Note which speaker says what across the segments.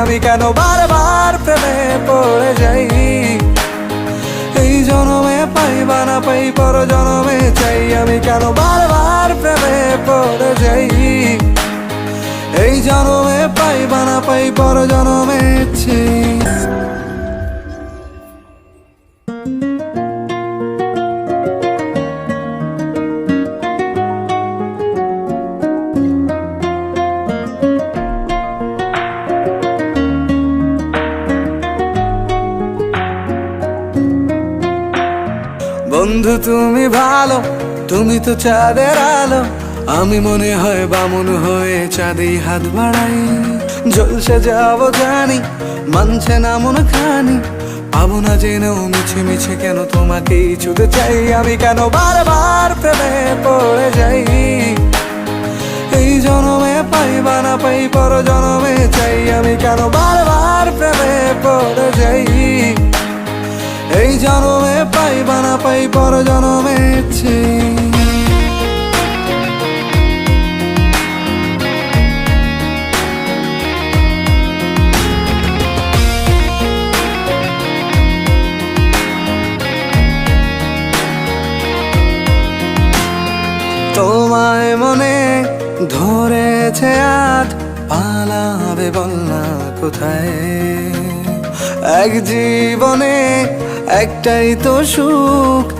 Speaker 1: আমি কেন বারবার প্রেমে পড়ে যাই? এই জনমে পাই বা না পাই পর জনমে চাই। আমি কেন বারবার প্রেমে পড়ে যাই? এই জনমে পাই বা না পাই পর জনমে চাই। বন্ধু, তুমি ভালো, তুমি তো চাঁদের আলো। আমি মনে হয় বামন হয়ে চাঁদেই হাত বাড়াই। জলসে যাব জানি, মানছে না মন খানি। পাবো না জেনেও মিছে মিছে কেন তোমাকেই ছুতে চাই। আমি কেন বারবার প্রেমে পড়ে যাই? এই জনমে পাই বা না পাই পর জনমে চাই। আমি কেন বারবার প্রেমে পড়ে যাই? এই জনমে পাই বা না পাই পর জনমে চাই তোমায় মনে ধরেছে আজ, পালাবে বল না কোথায়? এক জীবনে একটাই তো সুখ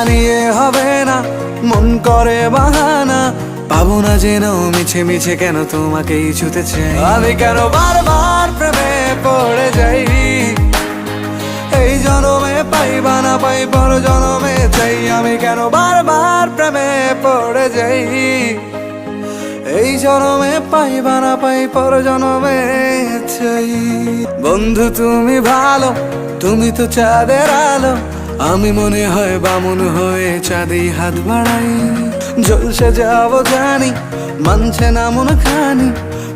Speaker 1: জানিয়ে হবে না, মন করে বাহানা। পাবো না যেন মিছে মিছে কেন তোমাকেই ছুতে আমি কেন বারবার প্রেমে পড়ে যাই? এই জনমে পাই বা না পাই পর জনমে চাই। আমি কেন বারবার প্রেমে পড়ে যাই? এই জনমে পাই বা না পাই পর জনমে চাই। বন্ধু, তুমি ভালো, তুমি তো চাঁদের আলো। আমি মনে হয় বামন হয়ে চাঁদেই হাত বাড়াই। জলসে যাব জানি মানছে না মন খানি।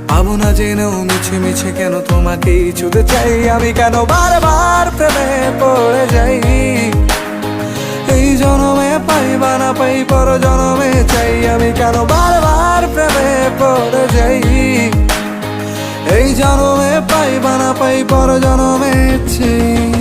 Speaker 1: পাবো না জেনেও মিছে মিছে কেন তোমাকেই ছুতে চাই। আমি কেন বারবার প্রেমে পড়ে যাই? এই জনমে পাই বা না পাই পর জনমে চাই। আমি কেন বারবার প্রেমে পড়ে যাই? এই জনমে পাই বা না পাই পর জনমে চাই।